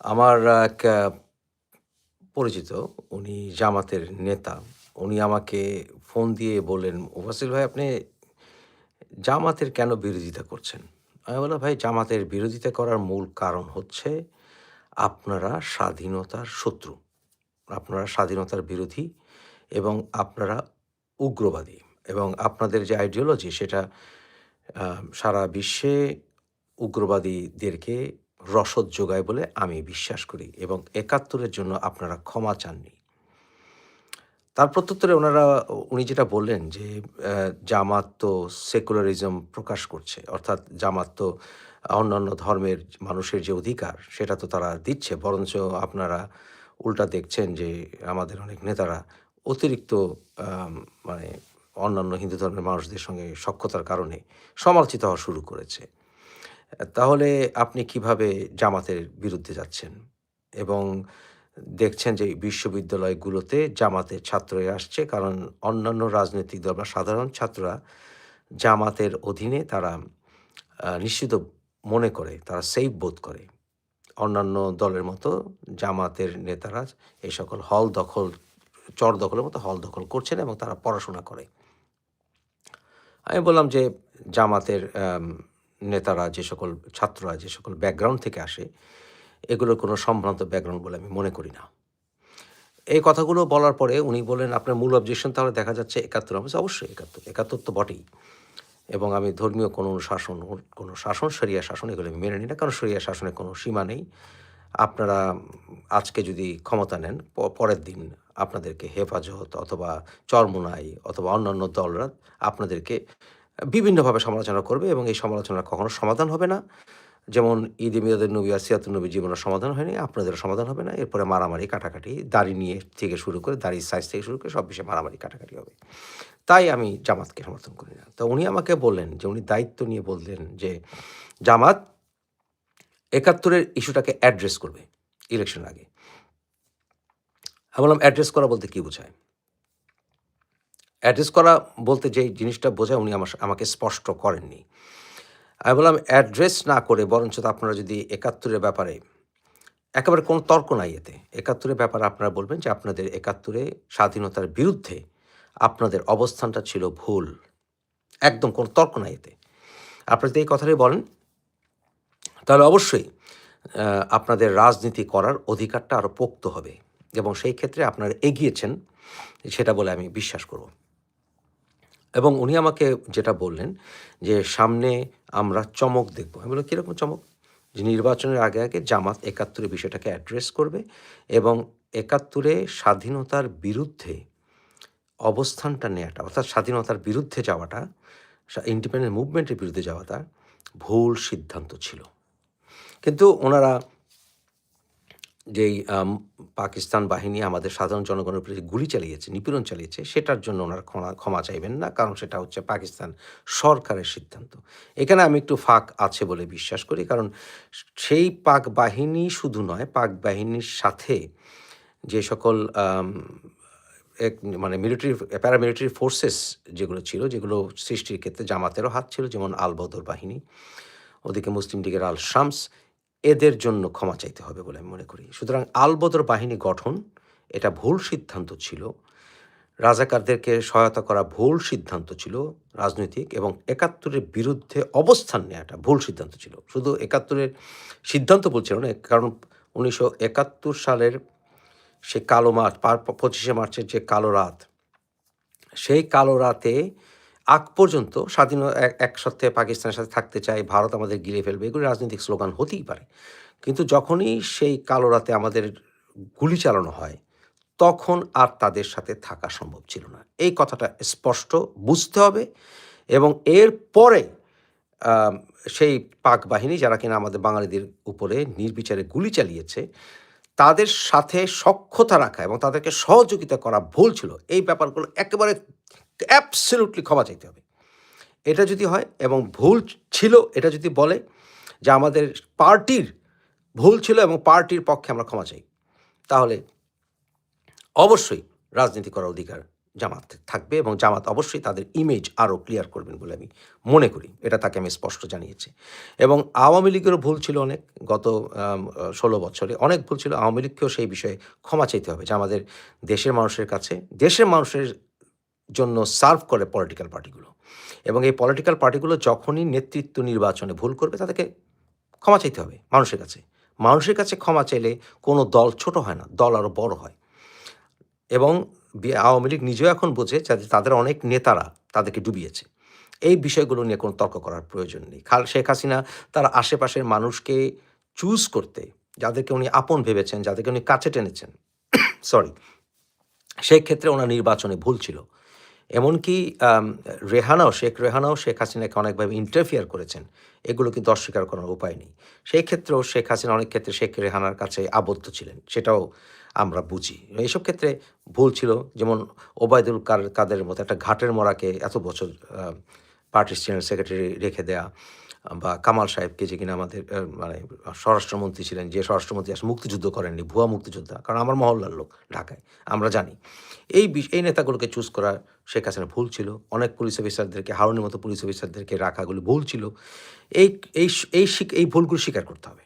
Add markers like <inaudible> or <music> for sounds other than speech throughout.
আমার এক পরিচিত, উনি জামাতের নেতা। উনি আমাকে ফোন দিয়ে বললেন, ওবাসিল ভাই, আপনি জামাতের কেন বিরোধিতা করছেন? আমি বললাম, ভাই, জামাতের বিরোধিতা করার মূল কারণ হচ্ছে আপনারা স্বাধীনতার শত্রু। আপনারা স্বাধীনতার বিরোধী এবং আপনারা উগ্রবাদী এবং আপনাদের যে আইডিওলজি সেটা সারা বিশ্বে উগ্রবাদীদেরকে রসদ যোগায় বলে আমি বিশ্বাস করি এবং একাত্তরের জন্য আপনারা ক্ষমা চাননি। তার প্রত্যুত্তরে ওনারা, উনি যেটা বললেন যে জামাত তো সেকুলারিজম প্রকাশ করছে, অর্থাৎ জামাত তো অন্যান্য ধর্মের মানুষের যে অধিকার, সেটা তো তারা দিচ্ছে, বরঞ্চ আপনারা উল্টা দেখছেন যে, আমাদের অনেক নেতারা অতিরিক্ত মানে অন্যান্য হিন্দু ধর্মের মানুষদের সঙ্গে সক্ষতার কারণে সমালোচিত হওয়া শুরু করেছে। তাহলে আপনি কীভাবে জামাতের বিরুদ্ধে যাচ্ছেন? এবং দেখছেন যে বিশ্ববিদ্যালয়গুলোতে জামাতের ছাত্রই আসছে, কারণ অন্যান্য রাজনৈতিক দল বা সাধারণ ছাত্ররা জামাতের অধীনে তারা নিশ্চিত মনে করে, তারা সেফ বোধ করে। অন্যান্য দলের মতো জামাতের নেতারা এই সকল হল দখল, চর দখলের মতো হল দখল করছেন এবং তারা পড়াশোনা করে। আমি বললাম যে জামাতের নেতারা যে সকল, ছাত্ররা যে সকল ব্যাকগ্রাউন্ড থেকে আসে, এগুলোর কোনো সম্ভ্রান্ত ব্যাকগ্রাউন্ড বলে আমি মনে করি না। এই কথাগুলো বলার পরে উনি বললেন, আপনার মূল অবজেকশন তাহলে দেখা যাচ্ছে একাত্তর আমি অবশ্যই একাত্তর একাত্তর তো বটেই। এবং আমি ধর্মীয় কোনো শাসন কোনো শাসন সরিয়া শাসন এগুলো আমি মেনে নিই না, কারণ সরিয়া শাসনের কোনো সীমা নেই। আপনারা আজকে যদি ক্ষমতা নেন পরের দিন আপনাদেরকে হেফাজত অথবা চরমুনাই অথবা অন্যান্য দলরা আপনাদেরকে বিভিন্নভাবে সমালোচনা করবে এবং এই সমালোচনা কখনো সমাধান হবে না। যেমন ঈদ মিলাদুন নবী আর সিয়াতুন নবী জীবনের সমাধান হয়নি আপনাদের সমাধান হবে না। এরপরে মারামারি, কাটাকাটি, দাড়ি নিয়ে থেকে শুরু করে, দাড়ির সাইজ থেকে শুরু করে সব বিষয়ে মারামারি, কাটাকাটি হবে। তাই আমি জামাতকে সমর্থন করি না। তো উনি আমাকে বললেন যে, উনি দায়িত্ব নিয়ে বললেন যে, জামাত একাত্তরের ইস্যুটাকে অ্যাড্রেস করবে ইলেকশন আগে। আমি বললাম অ্যাড্রেস করা বলতে কী বোঝায়? অ্যাড্রেস করা বলতে যে জিনিসটা বোঝায় উনি আমার আমাকে স্পষ্ট করেননি। আমি বললাম, অ্যাড্রেস না করে বরঞ্চ আপনারা যদি একাত্তরের ব্যাপারে একেবারে কোনো তর্ক নাই এতে। একাত্তরের ব্যাপারে আপনারা বলবেন যে আপনাদের একাত্তরে স্বাধীনতার বিরুদ্ধে আপনাদের অবস্থানটা ছিল ভুল। একদম কোনো তর্ক নাই এতে। আপনারা যদি এই কথাটাই বলেন, তাহলে অবশ্যই আপনাদের রাজনীতি করার অধিকারটা আরও পোক্ত হবে এবং সেই ক্ষেত্রে আপনারা এগিয়েছেন, সেটা বলে আমি বিশ্বাস করব। এবং উনি আমাকে যেটা বললেন যে সামনে আমরা চমক দেখব। আমি বললাম, কীরকম চমক? যে নির্বাচনের আগে আগে জামাত একাত্তরে বিষয়টাকে অ্যাড্রেস করবে এবং একাত্তরে স্বাধীনতার বিরুদ্ধে অবস্থানটা নেওয়াটা অর্থাৎ স্বাধীনতার বিরুদ্ধে যাওয়াটা ইন্ডিপেন্ডেন্ট মুভমেন্টের বিরুদ্ধে যাওয়াটা ভুল সিদ্ধান্ত ছিল। কিন্তু ওনারা যেই পাকিস্তান বাহিনী আমাদের সাধারণ জনগণের প্রতি গুলি চালিয়েছে, নিপীড়ন চালিয়েছে, সেটার জন্য ওনারা ক্ষমা ক্ষমা চাইবেন না, কারণ সেটা হচ্ছে পাকিস্তান সরকারের সিদ্ধান্ত। এখানে আমি একটু ফাঁক আছে বলে বিশ্বাস করি, কারণ সেই পাক বাহিনী শুধু নয়, পাক বাহিনীর সাথে যে সকল এক মানে মিলিটারি, প্যারামিলিটারি ফোর্সেস যেগুলো ছিল, যেগুলো সৃষ্টির ক্ষেত্রে জামাতেরও হাত ছিল, যেমন আল বদর বাহিনী, ওদিকে মুসলিম লীগের আল শামস এদের জন্য ক্ষমা চাইতে হবে বলে আমি মনে করি। সুতরাং আলবদর বাহিনী গঠন, এটা ভুল সিদ্ধান্ত ছিল। রাজাকারদেরকে সহায়তা করা ভুল সিদ্ধান্ত ছিল, রাজনৈতিক, এবং একাত্তরের বিরুদ্ধে অবস্থান নেওয়াটা ভুল সিদ্ধান্ত ছিল। শুধু একাত্তরের সিদ্ধান্ত বলছিল না, কারণ উনিশশো একাত্তর সালের সে কালো মার্চ পঁচিশে মার্চের যে কালো রাত, সেই কালো রাতে আগ পর্যন্ত স্বাধীন এক- একসাথে পাকিস্তানের সাথে থাকতে চাই, ভারত আমাদের গিলে ফেলবে, এগুলো রাজনৈতিক স্লোগান হতেই পারে। কিন্তু যখনই সেই কালো রাতে আমাদের গুলি চালানো হয়, তখন আর তাদের সাথে থাকা সম্ভব ছিল না। এই কথাটা স্পষ্ট বুঝতে হবে এবং এর পরে সেই পাক বাহিনী যারা কিনা আমাদের বাঙালিদের উপরে নির্বিচারে গুলি চালিয়েছে, তাদের সাথে সক্ষতা রাখা এবং তাদেরকে সহযোগিতা করা ভুল ছিল। এই ব্যাপারগুলো একেবারে অ্যাবসলিউটলি ক্ষমা চাইতে হবে। এটা যদি হয় এবং ভুল ছিল, এটা যদি বলে যে আমাদের পার্টির ভুল ছিল এবং পার্টির পক্ষে আমরা ক্ষমা চাই, তাহলে অবশ্যই রাজনীতি করার অধিকার জামাত থাকবে এবং জামাত অবশ্যই তাদের ইমেজ আরও ক্লিয়ার করবেন বলে আমি মনে করি। এটা তাকে আমি স্পষ্ট জানিয়েছি। এবং আওয়ামী লীগেরও ভুল ছিল অনেক, গত ষোলো বছরে অনেক ভুল ছিল। আওয়ামী লীগকেও সেই বিষয়ে ক্ষমা চাইতে হবে যে আমাদের দেশের মানুষের কাছে, দেশের মানুষের জন্য সার্ভ করে পলিটিক্যাল পার্টিগুলো। এবং এই পলিটিক্যাল পার্টিগুলো যখনই নেতৃত্ব নির্বাচনে ভুল করবে, তাদেরকে ক্ষমা চাইতে হবে মানুষের কাছে। মানুষের কাছে ক্ষমা চাইলে কোনো দল ছোট হয় না, দল আরও বড় হয়। এবং আওয়ামী লীগ নিজেও এখন বোঝে যাতে তাদের অনেক নেতারা তাদেরকে ডুবিয়েছে। এই বিষয়গুলো নিয়ে কোনো তর্ক করার প্রয়োজন নেই। খাল শেখ হাসিনা তার আশেপাশের মানুষকে চুজ করতে, যাদেরকে উনি আপন ভেবেছেন, যাদেরকে উনি কাছে টেনেছেন <coughs> সরি সেই ক্ষেত্রে ওনার নির্বাচনে ভুল ছিল। এমনকি রেহানাও শেখ রেহানাও শেখ হাসিনাকে অনেকভাবে ইন্টারফিয়ার করেছেন। এগুলো কিন্তু অস্বীকার করার উপায় নেই। সেই ক্ষেত্রেও শেখ হাসিনা অনেক ক্ষেত্রে শেখ রেহানার কাছে আবদ্ধ ছিলেন, সেটাও আমরা বুঝি। এইসব ক্ষেত্রে ভুল ছিল, যেমন ওবায়দুল কার, কাদের মতো একটা ঘাটের মরাকে এত বছর পার্টির জেনারেল সেক্রেটারি রেখে দেয়া বা কামাল সাহেবকে যে কিনা আমাদের মানে স্বরাষ্ট্রমন্ত্রী ছিলেন, যে স্বরাষ্ট্রমন্ত্রী আসলে মুক্তিযুদ্ধ করেননি, ভুয়া মুক্তিযোদ্ধা, কারণ আমার মহল্লার লোক ঢাকায়, আমরা জানি। এই এই নেতাগুলোকে চুজ করা শেখ হাসিনা ভুল ছিল, অনেক পুলিশ অফিসারদেরকে হারুনের মতো পুলিশ অফিসারদেরকে রাখাগুলো ভুল ছিল। এই এই এই এই ভুলগুলো স্বীকার করতে হবে,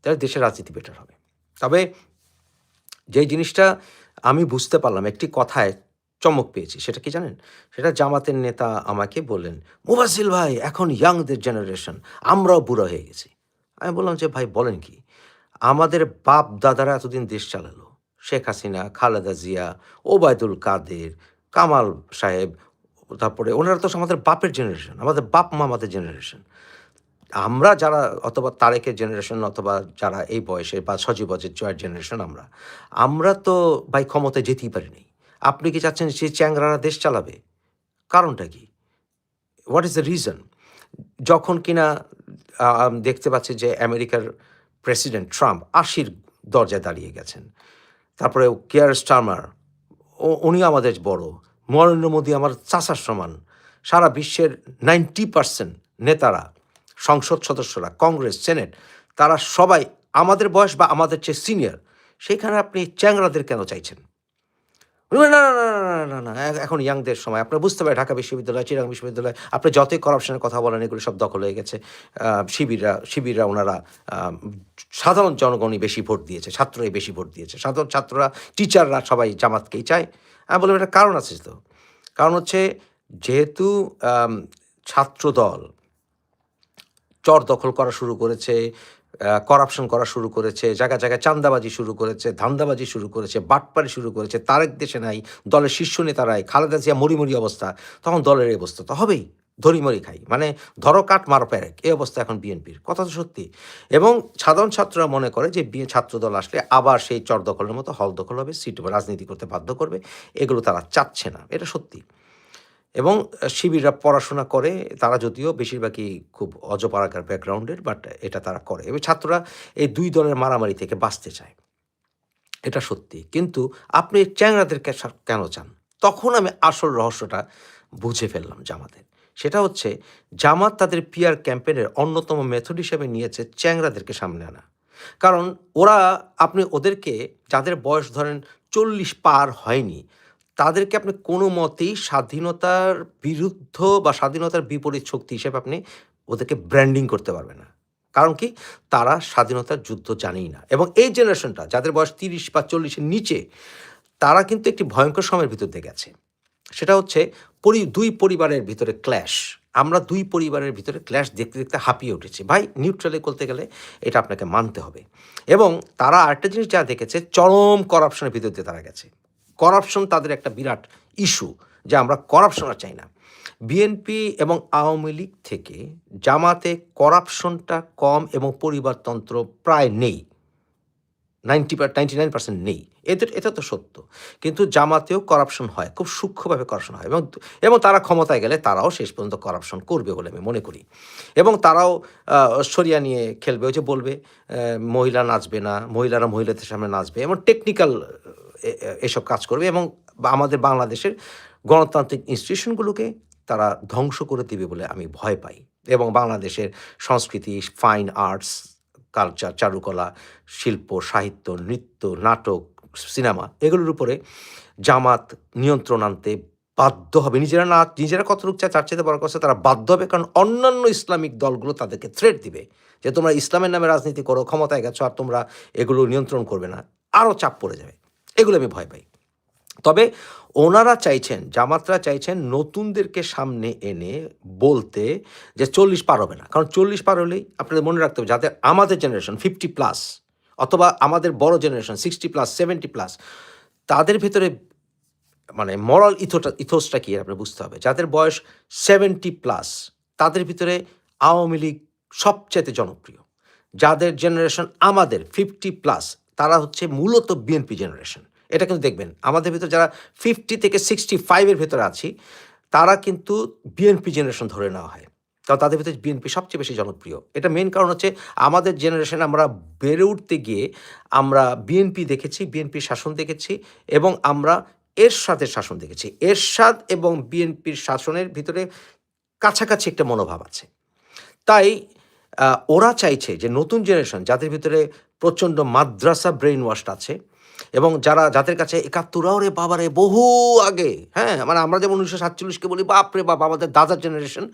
তাহলে দেশের রাজনীতি বেটার হবে। তবে যে জিনিসটা আমি বুঝতে পারলাম, একটি কথায় চমক পেয়েছি, সেটা কি জানেন? সেটা জামাতের নেতা আমাকে বললেন, মুবাসিল ভাই, এখন ইয়াংদের জেনারেশন আমরাও বুড়ো হয়ে গেছি। আমি বললাম যে, ভাই, বলেন কি? আমাদের বাপ দাদারা এতদিন দেশ চালালো। শেখ হাসিনা, খালেদা জিয়া, ওবায়দুল কাদের, কামাল সাহেব, তারপরে ওনারা তো আমাদের বাপের জেনারেশন আমাদের বাপ মামাদের জেনারেশন আমরা যারা, অথবা তারেকের জেনারেশন অথবা যারা এই বয়সে বা সজীবজের জয়ের জেনারেশন আমরা আমরা তো ভাই ক্ষমতায় যেতেই পারিনি। আপনি কি চাচ্ছেন সেই চ্যাংরারা দেশ চালাবে? কারণটা কি? হোয়াট ইজ দ্য রিজন যখন কিনা দেখতে পাচ্ছি যে আমেরিকার প্রেসিডেন্ট ট্রাম্প আশির দরজায় দাঁড়িয়ে গেছেন। তারপরে কেয়ার স্টার্মার, ও উনি আমাদের বড়। নরেন্দ্র মোদী আমার চাষার সমান। সারা বিশ্বের নাইনটি পার্সেন্ট নেতারা, সংসদ সদস্যরা, কংগ্রেস, সেনেট, তারা সবাই আমাদের বয়স বা আমাদের চেয়ে সিনিয়র। সেখানে আপনি চ্যাংরাদের কেন চাইছেন? না না না না না না এখন ইয়াংদের সময়। আপনারা বুঝতে পারেন, ঢাকা বিশ্ববিদ্যালয় চিরাং বিশ্ববিদ্যালয়, আপনি যতই করাপশনের কথা বলেন, এগুলো সব দখল হয়ে গেছে। শিবিররা শিবিররা ওনারা সাধারণ জনগণই বেশি ভোট দিয়েছে ছাত্রই বেশি ভোট দিয়েছে। সাধারণ ছাত্ররা টিচাররা সবাই জামাতকেই চায়। আমি বললাম একটা কারণ আছে তো। কারণ হচ্ছে, যেহেতু ছাত্রদল চর দখল করা শুরু করেছে করাপশন করা শুরু করেছে, জায়গায় জায়গায় চান্দাবাজি শুরু করেছে, ধান্দাবাজি শুরু করেছে, বাটপারি শুরু করেছে, তারেক দেশে নাই, দলের শীর্ষ নেতারাই খালেদা জিয়া মরিমরি অবস্থা, তখন দলের এই অবস্থা তো হবেই ধরিমরি খাই মানে ধরো কাঠ মারো প্যারেক, এই অবস্থা এখন বিএনপির, কথা তো সত্যি। এবং সাধারণ ছাত্ররা মনে করে যে বিয়ে ছাত্রদল আসলে আবার সেই চর দখলের মতো, হল দখল হবে, সিট রাজনীতি করতে বাধ্য করবে, এগুলো তারা চাচ্ছে না, এটা সত্যি। এবং শিবিররা পড়াশোনা করে, তারা যদিও বেশিরভাগই খুব অজপাড়াকার ব্যাকগ্রাউন্ডের, বাট এটা তারা করে। এবং ছাত্ররা এই দুই দলের মারামারি থেকে বাঁচতে চায়। এটা সত্যি। কিন্তু আপনি চ্যাংরাদেরকে সা- কেন চান? তখন আমি আসল রহস্যটা বুঝে ফেললাম জামাতের। সেটা হচ্ছে, জামাত তাদের পিয়ার ক্যাম্পেনের অন্যতম মেথড হিসেবে নিয়েছে চ্যাংরাদেরকে সামনে আনা। কারণ ওরা, আপনি ওদেরকে, যাদের বয়স ধরেন চল্লিশ পার হয়নি তাদেরকে আপনি কোনো মতেই স্বাধীনতার বিরুদ্ধ বা স্বাধীনতার বিপরীত শক্তি হিসেবে আপনি ওদেরকে ব্র্যান্ডিং করতে পারবেন না। কারণ কি? তারা স্বাধীনতার যুদ্ধ জানেই না। এবং এই জেনারেশনটা যাদের বয়স তিরিশ বা চল্লিশের নিচে, তারা কিন্তু একটি ভয়ঙ্কর সময়ের ভিতর দিয়ে গেছে। সেটা হচ্ছে পরি, দুই পরিবারের ভিতরে ক্ল্যাশ আমরা দুই পরিবারের ভিতরে ক্ল্যাশ দেখতে দেখতে হাঁপিয়ে উঠেছি। ভাই নিউট্রালে বলতে গেলে এটা আপনাকে মানতে হবে। এবং তারা আরেকটা জিনিস যা দেখেছে, চরম করাপশনের ভিতর দিয়ে তারা গেছে। করাপশন তাদের একটা বিরাট ইস্যু যে আমরা করাপশন আর চাই না। বিএনপি এবং আওয়ামী লীগ থেকে জামাতে করাপশনটা কম এবং পরিবারতন্ত্র প্রায় নেই। নাইনটি নাইনটি নাইন পার্সেন্ট নেই। এদের এটা তো সত্য। কিন্তু জামাতেও করাপশন হয়, খুব সূক্ষ্মভাবে করাপশন হয় এবং এবং তারা ক্ষমতায় গেলে তারাও শেষ পর্যন্ত করাপশন করবে বলে আমি মনে করি। এবং তারাও সরিয়া নিয়ে খেলবে, ওই যে বলবে মহিলা নাচবে না, মহিলারা মহিলাদের সামনে নাচবে এবং টেকনিক্যাল এসব কাজ করবে এবং আমাদের বাংলাদেশের গণতান্ত্রিক ইনস্টিটিউশনগুলোকে তারা ধ্বংস করে দিবে বলে আমি ভয় পাই। এবং বাংলাদেশের সংস্কৃতি ফাইন আর্টস কালচার চারুকলা, শিল্প, সাহিত্য, নৃত্য, নাটক সিনেমা এগুলোর উপরে জামাত নিয়ন্ত্রণ আনতে বাধ্য হবে। নিজেরা না, নিজেরা কতটুক চায় তার চেয়ে বড় কথা তারা বাধ্য হবে কারণ অন্যান্য ইসলামিক দলগুলো তাদেরকে থ্রেট দিবে যে তোমরা ইসলামের নামে রাজনীতি করো, ক্ষমতায় গেছো আর তোমরা এগুলো নিয়ন্ত্রণ করবে না। আরও চাপ পড়ে যাবে। এগুলো আমি ভয় পাই। তবে ওনারা চাইছেন, জামাতরা চাইছেন নতুনদেরকে সামনে এনে বলতে যে চল্লিশ পার হবে না। কারণ চল্লিশ পার হলেই আপনাদের মনে রাখতে হবে, যাদের আমাদের জেনারেশন ফিফটি প্লাস অথবা আমাদের বড় generation sixty plus seventy plus তাদের ভিতরে মানে মরাল ইথোটা, ইথোসটা কি আপনার বুঝতে হবে। যাদের বয়স সেভেন্টি প্লাস তাদের ভিতরে আওয়ামী লীগ সবচেয়ে জনপ্রিয়। যাদের জেনারেশন আমাদের ফিফটি প্লাস তারা হচ্ছে মূলত বিএনপি জেনারেশন এটা কিন্তু দেখবেন। আমাদের ভিতরে যারা ফিফটি থেকে সিক্সটি ফাইভের ভেতরে আছি, তারা কিন্তু বিএনপি জেনারেশন ধরে নেওয়া হয়। কারণ তাদের ভিতরে বিএনপি সবচেয়ে বেশি জনপ্রিয়। এটা মেন কারণ হচ্ছে আমাদের জেনারেশন আমরা বেড়ে উঠতে গিয়ে আমরা বিএনপি দেখেছি বিএনপির শাসন দেখেছি এবং আমরা এরশাদের শাসন দেখেছি। এরশাদ এবং বিএনপির শাসনের ভিতরে কাছাকাছি একটা মনোভাব আছে। তাই ওরা চাইছে যে নতুন জেনারেশন যাদের ভিতরে প্রচণ্ড মাদ্রাসা ব্রেইন ওয়াশড আছে এবং যারা যাদের কাছে একাত্তরাও রে বাবারে বহু আগে হ্যাঁ মানে আমরা যেমন উনিশশো সাতচল্লিশকে বলি বাপরে বাপ, আমাদের দাদার জেনারেশন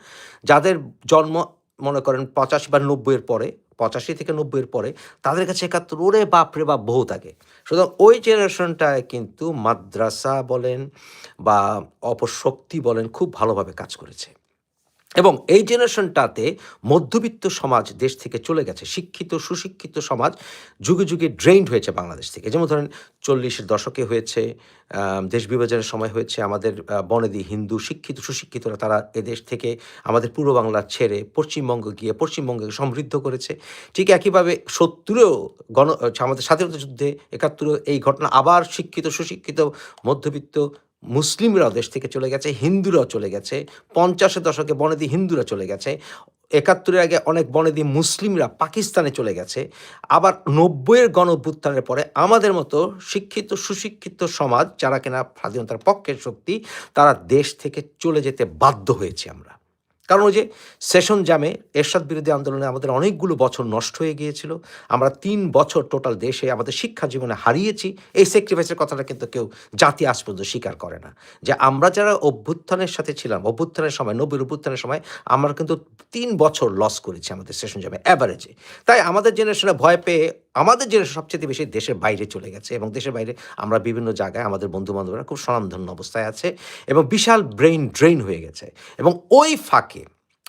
যাদের জন্ম, মনে করেন পঁচাশি বা নব্বইয়ের পরে, পঁচাশি থেকে নব্বইয়ের পরে, তাদের কাছে একাত্তর, ওরে বাপরে বাপ, বহুত আগে। সুতরাং ওই জেনারেশনটায় কিন্তু মাদ্রাসা বলেন বা অপশক্তি বলেন, খুব ভালোভাবে কাজ করেছে। এবং এই জেনারেশনটাতে মধ্যবিত্ত সমাজ দেশ থেকে চলে গেছে। শিক্ষিত, সুশিক্ষিত সমাজ যুগে যুগে ড্রেইনড হয়েছে বাংলাদেশ থেকে। যেমন ধরেন চল্লিশের দশকে হয়েছে দেশ বিভাজনের সময় হয়েছে আমাদের বনেদি হিন্দু শিক্ষিত, সুশিক্ষিতরা তারা এদেশ থেকে আমাদের পূর্ব বাংলা ছেড়ে পশ্চিমবঙ্গ গিয়ে পশ্চিমবঙ্গকে সমৃদ্ধ করেছে। ঠিক একইভাবে সত্তরেও গণ, আমাদের স্বাধীনতা যুদ্ধে একাত্তরেও এই ঘটনা আবার শিক্ষিত, সুশিক্ষিত, মধ্যবিত্ত মুসলিমরাও দেশ থেকে চলে গেছে, হিন্দুরাও চলে গেছে পঞ্চাশের দশকে বনেদি হিন্দুরা চলে গেছে, একাত্তরের আগে অনেক বনেদি মুসলিমরা পাকিস্তানে চলে গেছে, আবার নব্বইয়ের গণ অভ্যুত্থানের পরে আমাদের মতো শিক্ষিত, সুশিক্ষিত সমাজ যারা কিনা স্বাধীনতার পক্ষের শক্তি, তারা দেশ থেকে চলে যেতে বাধ্য হয়েছে আমরা। কারণ ওই যে সেশন জামে এরশাদ বিরোধী আন্দোলনে আমাদের অনেকগুলো বছর নষ্ট হয়ে গিয়েছিল। আমরা তিন বছর টোটাল দেশে আমাদের শিক্ষা জীবনে হারিয়েছি। এই স্যাক্রিফাইসের কথাটা কিন্তু কেউ জাতি আজ পর্যন্ত স্বীকার করে না। যে আমরা যারা অভ্যুত্থানের সাথে ছিলাম, অভ্যুত্থানের সময় নব্বই অভ্যুত্থানের সময়, আমরা কিন্তু তিন বছর লস করেছি আমাদের সেশন জামে অ্যাভারেজে তাই আমাদের জেনারেশনে ভয় পেয়ে আমাদের জেনারেশন সবচেয়ে বেশি দেশের বাইরে চলে গেছে এবং দেশের বাইরে আমরা বিভিন্ন জায়গায় আমাদের বন্ধু বান্ধবরা খুব স্বনামধন্য অবস্থায় আছে এবং বিশাল ব্রেইন ড্রেইন হয়ে গেছে এবং ওই ফাঁকে,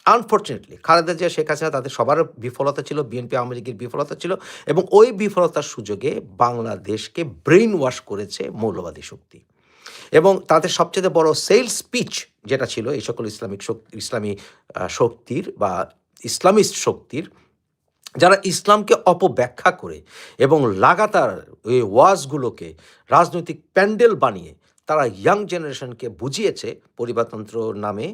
আনফর্চুনেটলি খালেদা জিয়া, শেখ হাসিনা তাদের সবার বিফলতা ছিল, বিএনপি, আওয়ামী লীগের বিফলতা ছিল এবং ওই বিফলতার সুযোগে বাংলাদেশকে ব্রেইন ওয়াশ করেছে মৌলবাদী শক্তি। এবং তাদের সবচেয়ে বড় সেলস স্পিচ যেটা ছিল এই সকল ইসলামিক শক্তি, ইসলামী শক্তির বা ইসলামিস্ট শক্তির যারা ইসলামকে অপব্যাখ্যা করে এবং লাগাতার ওই ওয়াজগুলোকে রাজনৈতিক প্যান্ডেল বানিয়ে তারা ইয়াং জেনারেশনকে বুঝিয়েছে পরিবারতন্ত্র নামে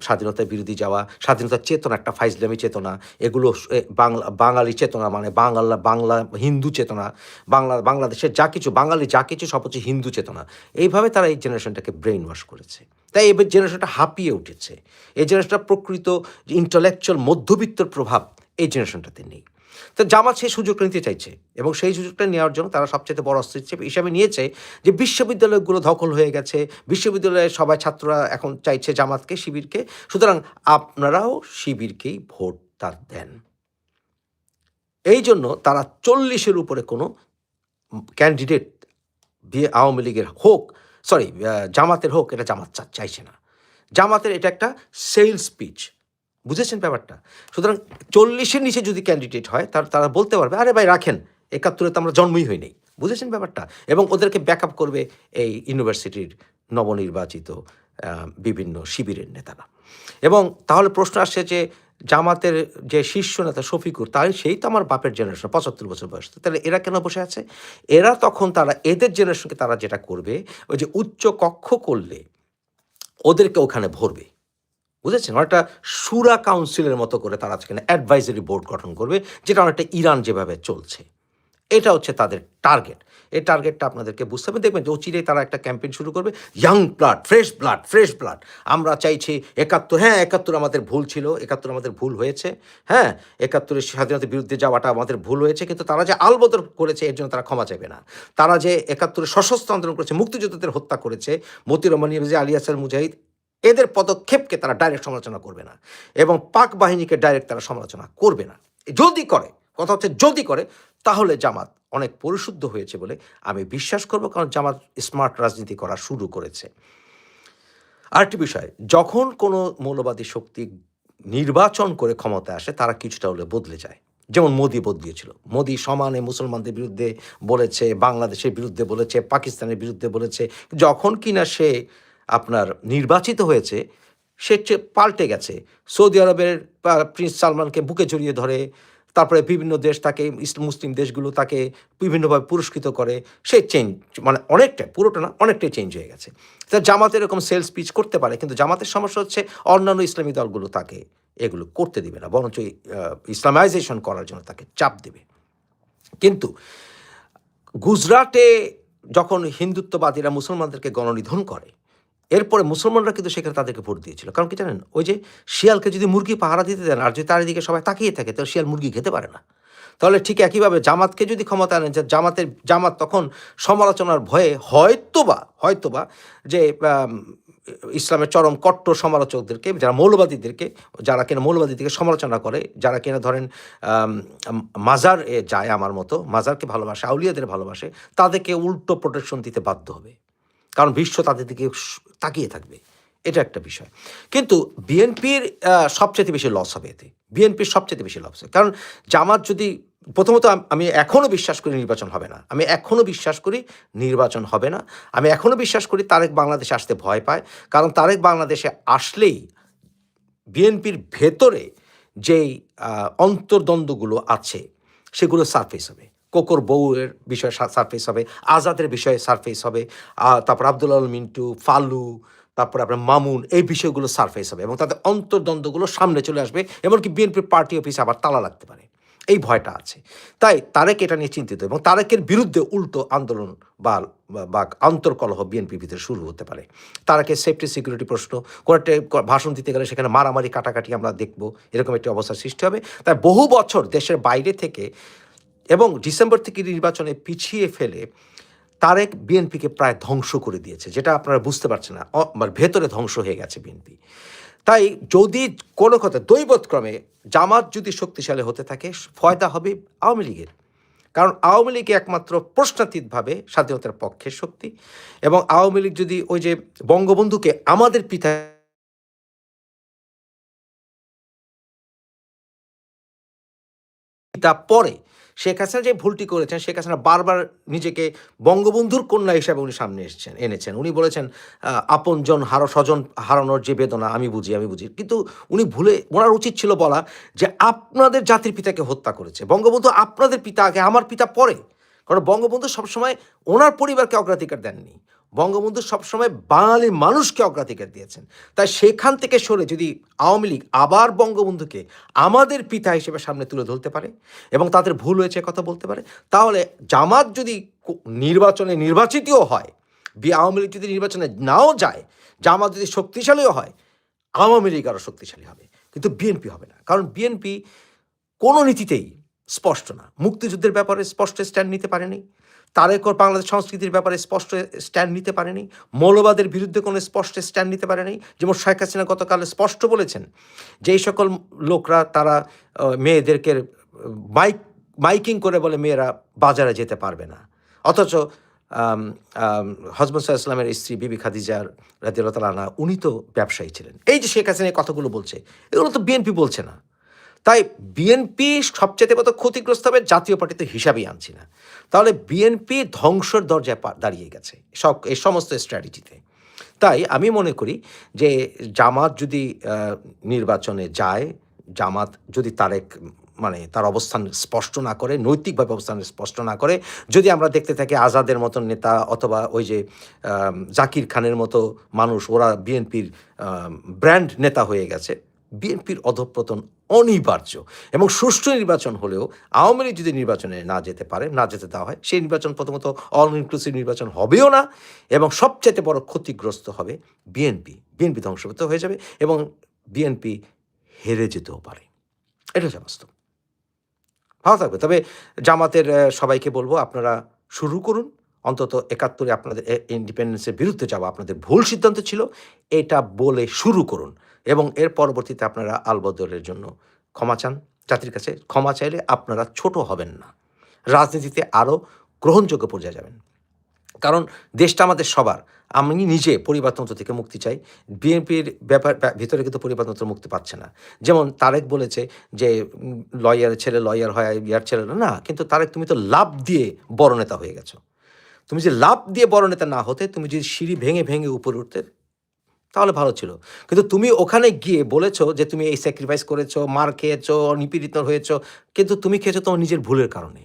স্বাধীনতার বিরোধী যাওয়া স্বাধীনতার চেতনা, একটা ফাইজলামী চেতনা, এগুলো বাংলা, বাঙালি চেতনা মানে বাংলা বাংলা হিন্দু চেতনা, বাংলা, বাংলাদেশের যা কিছু, বাঙালি যা কিছু, সব হচ্ছে হিন্দু চেতনা। এইভাবে তারা এই জেনারেশনটাকে ব্রেইন ওয়াশ করেছে। তাই এবার জেনারেশনটা হাঁপিয়ে উঠেছে। এই জেনারেশনটা প্রকৃত ইন্টালেকচুয়াল মধ্যবিত্তর প্রভাব এই জেনারেশনটাতে নেই। তো জামাত সেই সুযোগটা নিতে চাইছে এবং সেই সুযোগটা নেওয়ার জন্য তারা সবচেয়ে বড় অস্ত্র হিসেবে নিয়েছে যে বিশ্ববিদ্যালয়গুলো দখল হয়ে গেছে, বিশ্ববিদ্যালয়ের সবাই ছাত্ররা এখন চাইছে জামাতকে, শিবিরকে। সুতরাং আপনারাও শিবিরকেই ভোট তার দেন। এই জন্য তারা চল্লিশের উপরে কোনো ক্যান্ডিডেট বিয়ে আওয়ামী লীগের হোক সরি জামাতের হোক, এটা জামাত চাইছে না। জামাতের এটা একটা সেলস স্পিচ বুঝেছেন ব্যাপারটা? সুতরাং চল্লিশের নিচে যদি ক্যান্ডিডেট হয়, তার, তারা বলতে পারবে, আরে ভাই, রাখেন, একাত্তরে তো আমরা জন্মই হই নাই। বুঝেছেন ব্যাপারটা? এবং ওদেরকে ব্যাকআপ করবে এই ইউনিভার্সিটির নবনির্বাচিত বিভিন্ন শিবিরের নেতারা। এবং তাহলে প্রশ্ন আসছে যে, জামাতের যে শীর্ষ নেতা শফিকুর, তাই সেই তো আমার বাপের জেনারেশন পঁচাত্তর বছর বয়স। তাহলে এরা কেন বসে আছে? এরা তখন তারা, এদের জেনারেশনকে তারা যেটা করবে, ওই যে উচ্চ কক্ষ করলে ওদেরকে ওখানে ভরবে। বুঝেছেন? অনেকটা সুরা কাউন্সিলের মতো করে তারা সেখানে অ্যাডভাইজারি বোর্ড গঠন করবে, যেটা অনেকটা ইরান যেভাবে চলছে। এটা হচ্ছে তাদের টার্গেট এই টার্গেটটা আপনাদেরকে বুঝতে হবে। দেখবেন যে অচিরেই তারা একটা ক্যাম্পেইন শুরু করবে young blood fresh blood fresh blood আমরা চাইছি একাত্তর হ্যাঁ একাত্তর আমাদের ভুল ছিল, একাত্তর আমাদের ভুল হয়েছে হ্যাঁ একাত্তরের স্বাধীনতার বিরুদ্ধে যাওয়াটা আমাদের ভুল হয়েছে, কিন্তু তারা যে আলবদর করেছে, এর জন্য তারা ক্ষমা চাইবে না। তারা যে একাত্তরে সশস্ত্র আন্দোলন করেছে, মুক্তিযোদ্ধাদের হত্যা করেছে, মতির রহমান নিয়াজি আলী হাসান মুজাহিদ এদের পদক্ষেপকে তারা ডাইরেক্ট সমালোচনা করবে না এবং পাক বাহিনীকে ডাইরেক্ট তারা সমালোচনা করবে না। যদি করে, কথা হচ্ছে যদি করে, তাহলে জামাত অনেক পরিশুদ্ধ হয়েছে বলে আমি বিশ্বাস করব, কারণ জামাত স্মার্ট রাজনীতি করা শুরু করেছে। আরেকটি বিষয়, যখন কোনো মৌলবাদী শক্তি নির্বাচন করে ক্ষমতায় আসে, তারা কিছুটা হলে বদলে যায়। যেমন মোদি বদলিয়েছিল। মোদি সমানে মুসলমানদের বিরুদ্ধে বলেছে, বাংলাদেশের বিরুদ্ধে বলেছে, পাকিস্তানের বিরুদ্ধে বলেছে, যখন কিনা সে আপনার নির্বাচিত হয়েছে, সে পাল্টে গেছে। সৌদি আরবের প্রিন্স সালমানকে বুকে জড়িয়ে ধরে, তারপরে বিভিন্ন দেশ তাকে মুসলিম দেশগুলো তাকে বিভিন্নভাবে পুরস্কৃত করে, সে চেঞ্জ মানে অনেকটাই পুরোটা না, অনেকটাই চেঞ্জ হয়ে গেছে। তা জামাত এরকম সেলস পিচ করতে পারে, কিন্তু জামাতের সমস্যা হচ্ছে অন্যান্য ইসলামী দলগুলো তাকে এগুলো করতে দিবে না, বরঞ্চ ইসলামাইজেশন করার জন্য তাকে চাপ দেবে। কিন্তু গুজরাটে যখন হিন্দুত্ববাদীরা মুসলমানদেরকে গণনিধন করে এরপরে মুসলমানরা কিন্তু সেখানে তাদেরকে ভোট দিয়েছিল। কারণ কি জানেন? ওই যে শিয়ালকে যদি মুরগি পাহারা দিতে দেন, আর যদি তার চারিদিকে সবাই তাকিয়ে থাকে, তাহলে শিয়াল মুরগি খেতে পারে না। তাহলে ঠিক একইভাবে জামাতকে যদি ক্ষমতা আনেন, যে জামাতের, জামাত তখন সমালোচনার ভয়ে হয়তোবা হয়তোবা যে ইসলামের চরম কট্টর সমালোচকদেরকে, যারা মৌলবাদীদেরকে, যারা কিনা মৌলবাদীদেরকে সমালোচনা করে, যারা কিনা ধরেন মাজার এ যায় আমার মতো, মাজারকে ভালোবাসে, আউলিয়াদের ভালোবাসে, তাদেরকে উল্টো প্রোটেকশন দিতে বাধ্য হবে। কারণ বিশ্ব তাদের দিকে তাকিয়ে থাকবে। এটা একটা বিষয়। কিন্তু বিএনপির সবচেয়ে বেশি লস হবে এতে। বিএনপির সবচেয়ে বেশি লস হবে। কারণ জামাত যদি, প্রথমত আমি এখনও বিশ্বাস করি নির্বাচন হবে না। আমি এখনও বিশ্বাস করি নির্বাচন হবে না। আমি এখনও বিশ্বাস করি তারেক বাংলাদেশে আসতে ভয় পায়। কারণ তারেক বাংলাদেশে আসলেই বিএনপির ভেতরে যেই অন্তর্দ্বন্দ্বগুলো আছে, সেগুলো সারফেস হবে। কোকর বউয়ের বিষয়ে সারফেস হবে, আজাদের বিষয়ে সারফেস হবে তারপর আব্দুল আল মিন্টু, ফালু, তারপর আপনার মামুন, এই বিষয়গুলো সারফেস হবে এবং তাদের অন্তর্দ্বন্দ্বগুলো সামনে চলে আসবে এমনকি বিএনপির পার্টি অফিসে আবার তালা লাগতে পারে। এই ভয়টা আছে। তাই তারেক এটা নিয়ে চিন্তিত এবং তারেকের বিরুদ্ধে উল্টো আন্দোলন বা, বা- আন্তর্কলহ বিএনপির ভিতরে শুরু হতে পারে। তারাকে সেফটি সিকিউরিটি প্রশ্ন কোনো একটা ভাষণ দিতে গেলে সেখানে মারামারি, কাটাকাটি আমরা দেখব, এরকম একটি অবস্থার সৃষ্টি হবে। তাই বহু বছর দেশের বাইরে থেকে এবং ডিসেম্বর থেকে নির্বাচনে পিছিয়ে ফেলে তারেক বিএনপিকে প্রায় ধ্বংস করে দিয়েছে, যেটা আপনারা বুঝতে পারছেন না। মানে ভেতরে ধ্বংস হয়ে গেছে বিএনপি। তাই যদি কোনো কথা দৈবতক্রমে জামাত যদি শক্তিশালী হতে থাকে, ফয়দা হবে আওয়ামী লীগের। কারণ আওয়ামী লীগ একমাত্র প্রশ্নাতীতভাবে স্বাধীনতার পক্ষের শক্তি এবং আওয়ামী লীগ যদি ওই যে বঙ্গবন্ধুকে আমাদের পিতা তা পরে শেখ হাসিনা যে ভুলটি করেছেন, শেখ হাসিনা বারবার নিজেকে বঙ্গবন্ধুর কন্যা হিসাবে উনি সামনে এসেছেন, এনেছেন। উনি বলেছেন আপনজন হারো, স্বজন হারানোর যে বেদনা, আমি বুঝি আমি বুঝি। কিন্তু উনি ভুলে, ওনার উচিত ছিল বলা যে আপনাদের জাতির পিতাকে হত্যা করেছে। বঙ্গবন্ধু আপনাদের পিতা আগে, আমার পিতা পরে। কারণ বঙ্গবন্ধু সবসময় ওনার পরিবারকে অগ্রাধিকার দেননি। বঙ্গবন্ধু সবসময় বাঙালি মানুষকে অগ্রাধিকার দিয়েছেন। তাই সেখান থেকে সরে যদি আওয়ামী লীগ আবার বঙ্গবন্ধুকে আমাদের পিতা হিসেবে সামনে তুলে ধরতে পারে এবং তাদের ভুল হয়েছে কথা বলতে পারে, তাহলে জামাত যদি নির্বাচনে নির্বাচিতও হয়, বি আওয়ামী লীগ যদি নির্বাচনে নাও যায়, জামাত যদি শক্তিশালীও হয়, আওয়ামী লীগ আরও শক্তিশালী হবে। কিন্তু বিএনপি হবে না। কারণ বিএনপি কোনো নীতিতেই স্পষ্ট না। মুক্তিযুদ্ধের ব্যাপারে স্পষ্ট স্ট্যান্ড নিতে পারেনি। তারেকর বাংলাদেশ সংস্কৃতির ব্যাপারে স্পষ্ট স্ট্যান্ড নিতে পারেনি। মৌলবাদের বিরুদ্ধে কোনো স্পষ্ট স্ট্যান্ড নিতে পারেনি। যেমন শেখ হাসিনা গতকাল স্পষ্ট বলেছেন যেই সকল লোকরা, তারা মেয়েদেরকে মাইক, মাইকিং করে বলে মেয়েরা বাজারে যেতে পারবে না। অথচ হজমত ইসলামের স্ত্রী বিবি খাদিজার রাজিউল্লাহ তালানা উনি তো ব্যবসায়ী ছিলেন। এই যে শেখ হাসিনা কথাগুলো বলছে, এগুলো তো বিএনপি বলছে না। তাই বিএনপি সবচেয়ে বড় ক্ষতিগ্রস্ত হবে জাতীয় পার্টি তো হিসাবেই আনছি না। তাহলে বিএনপি ধ্বংসের দরজায় দাঁড়িয়ে গেছে সব এই সমস্ত স্ট্র্যাটেজিতে তাই আমি মনে করি যে জামাত যদি নির্বাচনে যায়, জামাত যদি তারেক মানে তার অবস্থান স্পষ্ট না করে, নৈতিকভাবে অবস্থান স্পষ্ট না করে, যদি আমরা দেখতে থাকি আজাদের মতন নেতা অথবা ওই যে জাকির খানের মতো মানুষ, ওরা বিএনপির ব্র্যান্ড নেতা হয়ে গেছে বিএনপির অধঃপতন অনিবার্য এবং সুষ্ঠু নির্বাচন হলেও আওয়ামী লীগ যদি নির্বাচনে না যেতে পারে, না যেতে দেওয়া হয়, সেই নির্বাচন প্রথমত অল ইনক্লুসিভ নির্বাচন হবেও না এবং সবচাইতে বড় ক্ষতিগ্রস্ত হবে বিএনপি বিএনপি ধ্বংসপ্রাপ্ত হয়ে যাবে এবং বিএনপি হেরে যেতেও পারে। এটা হচ্ছে বাস্তব। ভালো থাকবে তবে জামাতের সবাইকে বলব, আপনারা শুরু করুন। অন্তত একাত্তরে আপনাদের ইন্ডিপেন্ডেন্সের বিরুদ্ধে যাওয়া আপনাদের ভুল সিদ্ধান্ত ছিল। এটা বলে শুরু করুন। এবং এর পরবর্তীতে আপনারা আলবদলের জন্য ক্ষমা চান। জাতির কাছে ক্ষমা চাইলে আপনারা ছোট হবেন না। রাজনীতিতে আরও গ্রহণযোগ্য পর্যায়ে যাবেন। কারণ দেশটা আমাদের সবার। আমি নিজে পরিবারতন্ত্র থেকে মুক্তি চাই। বিএনপির ব্যাপার ভিতরে কিন্তু পরিবারতন্ত্র মুক্তি পাচ্ছে না। যেমন তারেক বলেছে যে লয়ার ছেলে লয়ার হয়, ইয়ার ছেলে না। কিন্তু তারেক, তুমি তো লাভ দিয়ে বড় নেতা হয়ে গেছো। তুমি যে লাভ দিয়ে বড় নেতা না হতে, তুমি যদি সিঁড়ি ভেঙে ভেঙে উপরে উঠতে তাহলে ভালো ছিল। কিন্তু তুমি ওখানে গিয়ে বলেছ যে তুমি এই স্যাক্রিফাইস করেছ, মার খেয়েছো, নিপীড়িত হয়েছো, কিন্তু তুমি খেয়েছো তোমার নিজের ভুলের কারণে।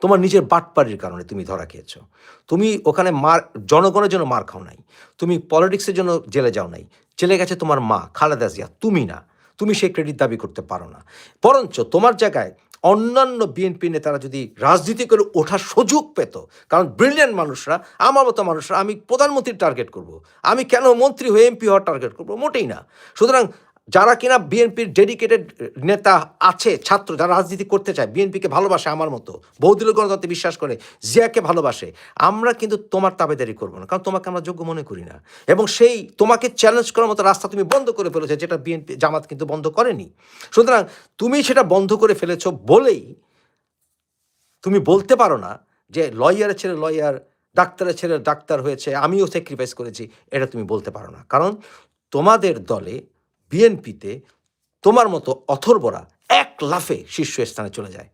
তোমার নিজের বাটপাড়ির কারণে তুমি ধরা খেয়েছো। তুমি ওখানে মার, জনগণের জন্য মার খাও নাই। তুমি পলিটিক্সের জন্য জেলে যাও নাই। জেলে গেছে তোমার মা, খালেদা জিয়া, তুমি না। তুমি সেই ক্রেডিট দাবি করতে পারো না। বরঞ্চ তোমার জায়গায় অন্যান্য বিএনপি নেতারা যদি রাজনীতি করে ওঠার সুযোগ পেত, কারণ ব্রিলিয়ান মানুষরা আমার মতো মানুষরা, আমি প্রধানমন্ত্রীর টার্গেট করব। আমি কেন মন্ত্রী হয়ে এমপি হওয়ার টার্গেট করব? মোটেই না। সুতরাং যারা কিনা বিএনপির ডেডিকেটেড নেতা আছে, ছাত্র, যারা রাজনীতি করতে চায়, বিএনপিকে ভালোবাসে আমার মতো, বহুদলীয় গণতন্ত্রে বিশ্বাস করে, জিয়াকে ভালোবাসে, আমরা কিন্তু তোমার তাবেদারি করব না, কারণ তোমাকে আমরা যোগ্য মনে করি না। এবং সেই তোমাকে চ্যালেঞ্জ করার মতো রাস্তা তুমি বন্ধ করে ফেলেছো, যেটা বিএনপি, জামাত কিন্তু বন্ধ করেনি। সুতরাং তুমি সেটা বন্ধ করে ফেলেছো বলেই তুমি বলতে পারো না যে লয়ারের ছেলে লয়ার ডাক্তারের ছেলে ডাক্তার হয়েছে, আমিও স্যাক্রিফাইস করেছি, এটা তুমি বলতে পারো না। কারণ তোমাদের দলে বিএনপিতে তোমার মতো অথর্বরা এক লাফে শীর্ষস্থানে চলে যায়।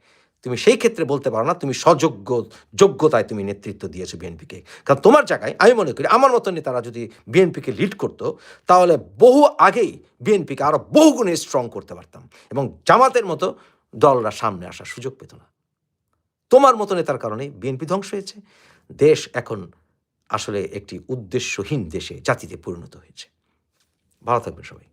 তুমি সেই ক্ষেত্রে বলতে পারো না, তুমি সযোগ্য, যোগ্যতায় তুমি নেতৃত্ব দিয়েছ বিএনপিকে। কারণ তোমার জায়গায় আমি মনে করি আমার মতো নেতারা যদি বিএনপিকে লিড করতো, তাহলে বহু আগেই বিএনপিকে আরও বহুগুণে স্ট্রং করতে পারতাম এবং জামাতের মতো দলরা সামনে আসার সুযোগ পেত না। তোমার মতো নেতার কারণে বিএনপি ধ্বংস হয়েছে। দেশ এখন আসলে একটি উদ্দেশ্যহীন দেশে, জাতিতে পরিণত হয়েছে। ভালো থাকবেন সবাই।